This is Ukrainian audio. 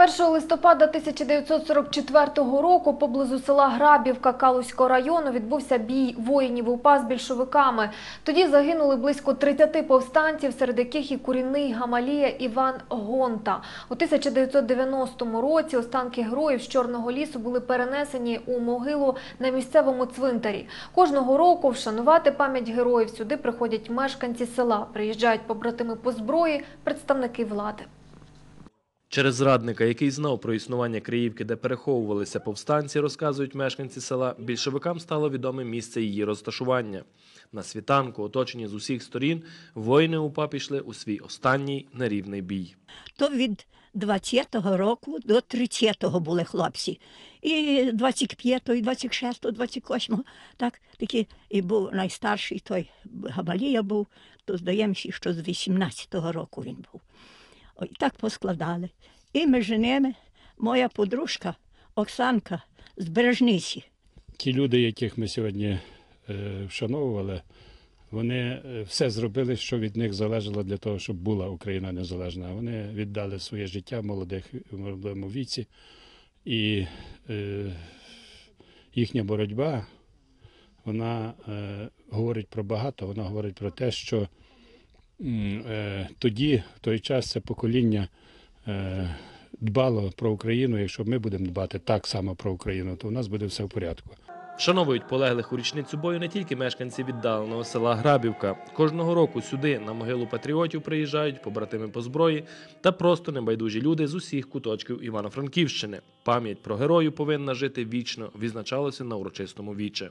1 листопада 1944 року поблизу села Грабівка Калузького району відбувся бій воїнів УПА з більшовиками. Тоді загинули близько 30 повстанців, серед яких і курінний Гамалія Іван Гонта. У 1990 році останки героїв з Чорного лісу були перенесені у могилу на місцевому цвинтарі. Кожного року вшанувати пам'ять героїв сюди приходять мешканці села, приїжджають побратими по зброї, представники влади. Через зрадника, який знав про існування Криївки, де переховувалися повстанці, розказують мешканці села, більшовикам стало відоме місце її розташування. На світанку, оточені з усіх сторін, воїни УПА пішли у свій останній нерівний бій. то від 20-го року до 30-го були хлопці. І 25-го, і 26-го, 28-го. Так, такі, і був найстарший той Гамалія був, то здаємося, що з 18-го року він був. І так поскладали. І між ними моя подружка Оксанка з Бережниці. ті люди, яких ми сьогодні е, вшановували, вони е, все зробили, що від них залежало для того, щоб була Україна незалежна. Вони віддали своє життя в молодих, в молодому віці. І е, їхня боротьба, вона е, говорить про багато, вона говорить про те, що тоді, в той час, це покоління е, дбало про Україну. Якщо ми будемо дбати так само про Україну, то у нас буде все в порядку. Вшановують полеглих у річницю бою не тільки мешканці віддаленого села Грабівка. Кожного року сюди на могилу патріотів приїжджають побратими по зброї та просто небайдужі люди з усіх куточків Івано-Франківщини. Пам'ять про герою повинна жити вічно, відзначалося на урочистому віче.